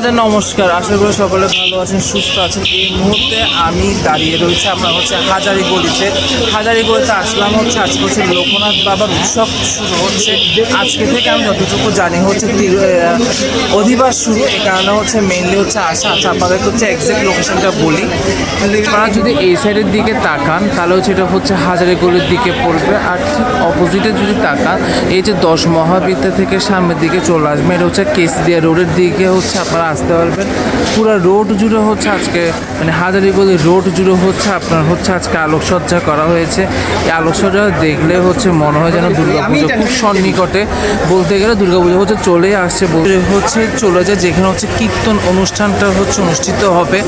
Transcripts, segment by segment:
আপনাদের নমস্কার। আশা করি সকলে ভালো আছেন, সুস্থ আছেন। এই মুহূর্তে আমি দাঁড়িয়ে রয়েছি, আমরা হচ্ছে হাজারি গলিতে হাজারি গলিতে আসলাম হচ্ছে আজকে হচ্ছে লোকনাথ বাবার উৎসব শুরু হচ্ছে। আজকে থেকে আমি যতটুকু জানি হচ্ছে অধিবাস শুরু। এই কারণে হচ্ছে মেনলি হচ্ছে আসা আচ্ছা আপনাদেরকে হচ্ছে এক্সাক্ট লোকেশনটা বলি। আপনারা যদি এই সাইডের দিকে তাকান, তাহলে হচ্ছে এটা হচ্ছে হাজারি গলির দিকে পড়বে। আর ঠিক অপোজিটে যদি তাকান, এই যে দশ মহাবিদ্যা থেকে সামনের দিকে চলে আসবে এটা হচ্ছে কেসদিয়া রোডের দিকে হচ্ছে আপনারা আসতে পারবেন। পুরো রোড জুড়ে হচ্ছে আজকে মানে হাজারিগলি রোড জুড়ে হচ্ছে আপনার হচ্ছে আজকে আলোকসজ্জা করা হয়েছে। এই আলোকসজ্জা দেখলে হচ্ছে মনে হয় যেন দুর্গাপুজো খুব সন্নিকটে। বলতে গেলে দুর্গাপুজো হচ্ছে চলেই আসছে। বলতে হচ্ছে চলে যায় যেখানে হচ্ছে কীর্তন অনুষ্ঠানটা হচ্ছে অনুষ্ঠিত হবে।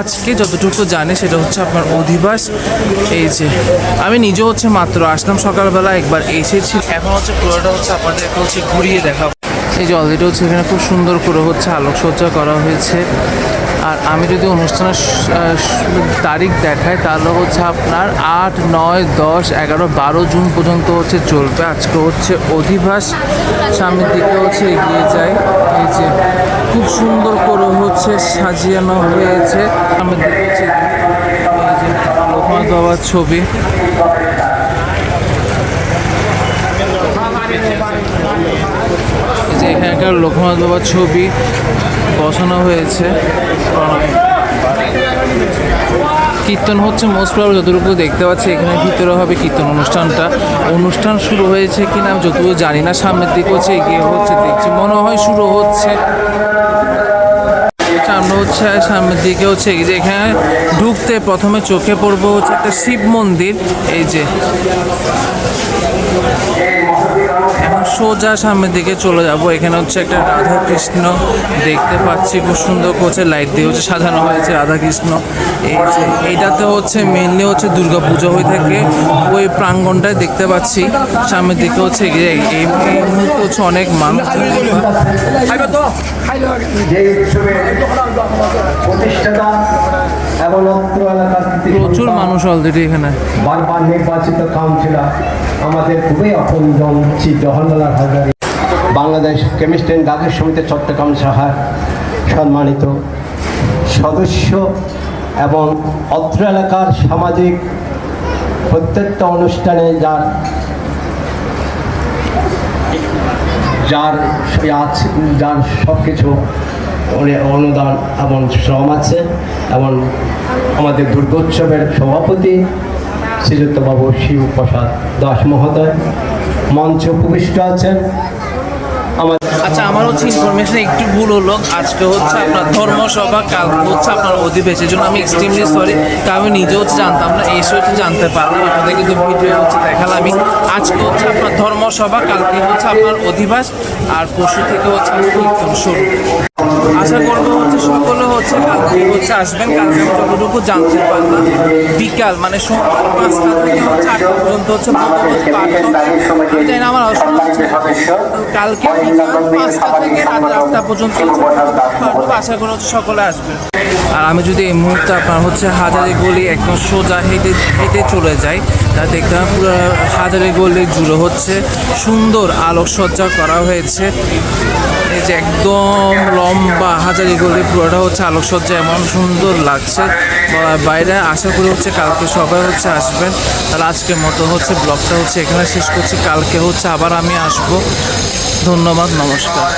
আজকে যতটুকু জানে সেটা হচ্ছে আপনার অধিবাস। এই যে আমি নিজে হচ্ছে মাত্র আসলাম সকালবেলা একবার এসেছি। এখন হচ্ছে পুরোটা হচ্ছে আপনাদেরকে হচ্ছে ঘুরিয়ে দেখাবো। এই যে অলরেডি হচ্ছে এখানে খুব সুন্দর করে হচ্ছে আলোকসজ্জা করা হয়েছে। আর আমি যদি অনুষ্ঠানের তারিখ দেখাই, তাহলে হচ্ছে আপনার আট, নয়, দশ, এগারো, বারো জুন পর্যন্ত হচ্ছে চলবে। আজকে হচ্ছে অধিবাস, সামনের দিকে হচ্ছে এগিয়ে যায় এই যে খুব সুন্দর করে হচ্ছে সাজিয়ানো হয়েছে। সামনের দিকে হচ্ছে বাবার ছবি। এখানকার লোকনাথ বাবার ছবি বসানো হয়েছে। কীর্তন হচ্ছে মোস্ট প্রবল যতটুকু দেখতে পাচ্ছি, এখানে ভিতরে হবে কীর্তন অনুষ্ঠানটা। অনুষ্ঠান শুরু হয়েছে কিনা আমি যতটুকু জানি না, সামনের দিকে হচ্ছে এগিয়ে হচ্ছে, দেখছি। মনে হয় শুরু হচ্ছে। সামনে হচ্ছে, সামনের দিকে হচ্ছে এই যে এখানে ঢুকতে প্রথমে চোখে পড়ব হচ্ছে একটা শিব মন্দির, এই যে। সোজা সামনের দিকে চলে যাব। এখানে হচ্ছে একটা রাধা কৃষ্ণ দেখতে পাচ্ছি। খুব সুন্দর করছে লাইট দিয়ে হচ্ছে সাজানো হয়েছে রাধা কৃষ্ণ এই যে এইটাতে হচ্ছে মেনলি হচ্ছে দুর্গা পুজো হয়ে থাকে। ওই প্রাঙ্গণটায় দেখতে পাচ্ছি। সামনের দিকে হচ্ছে এই মুহূর্তে হচ্ছে অনেক মানুষ। যে প্রতিষ্ঠাতা প্রচুর মানুষ অলরেডি এখানে। বারবার নির্বাচিত কাউন্সিলর, আমাদের খুবই আপনজন শ্রী জওহরলাল হাজারি। বাংলাদেশ কেমিস্ট অ্যান্ড দাদুর সমিতি চট্টগ্রাম শাখার সম্মানিত সদস্য এবং অত্র এলাকার সামাজিক প্রত্যেকটা অনুষ্ঠানে যার যার আছে যার সব কিছু অনুদান এবং শ্রম আছে, এবং আমাদের দুর্গোৎসবের সভাপতি শ্রীযুক্ত বাবু শিবপ্রসাদ দাস মহোদয় মঞ্চে উপবিষ্ট আছেন। আচ্ছা আমার হচ্ছে ইনফরমেশন একটু ভুল হলো। আজকে হচ্ছে আপনার ধর্মসভা কালকে হচ্ছে আপনার অধিবেশের জন্য আমি এক্সট্রিমলি সরি কারণ আমি নিজে হচ্ছে জানতাম না এসে হচ্ছে জানতে পারলাম আপনাদের কিন্তু ভিডিও হচ্ছে দেখালাম আমি। আজকে হচ্ছে আপনার ধর্মসভা, কালকে হচ্ছে আপনার অধিবাস, আর পশু থেকে হচ্ছে আপনার কীর্তন শুরু। আশা করব হচ্ছে সকলে হচ্ছে কালকে হচ্ছে আসবেন, কালকে যতটুকু জানতে পারলাম, বিকাল মানে সোমবার পাঁচটা থেকে হচ্ছে আটটা পর্যন্ত হচ্ছে না, আমার কালকে বিকাল পাঁচটা থেকে রাত আটটা পর্যন্ত। আশা করি হচ্ছে সকলে আসবেন। আর আমি যদি এই মুহূর্তে আপনার হচ্ছে হাজারি গলি একদম সোজা হেঁটে হেঁটে চলে যাই তা দেখতে পুরো হাজারি গলি জুড়ে হচ্ছে সুন্দর আলোকসজ্জা করা হয়েছে। যে একদম লম্বা হাজারি গলি, পুরোটা হচ্ছে আলোকসজ্জা, এমন সুন্দর লাগছে। বাইরে আশা করি হচ্ছে কালকে সবাই হচ্ছে আসবেন। তাহলে আজকের মতো হচ্ছে ব্লগটা হচ্ছে এখানে শেষ করছি। কালকে হচ্ছে আবার আমি আসব। ধন্যবাদ, নমস্কার।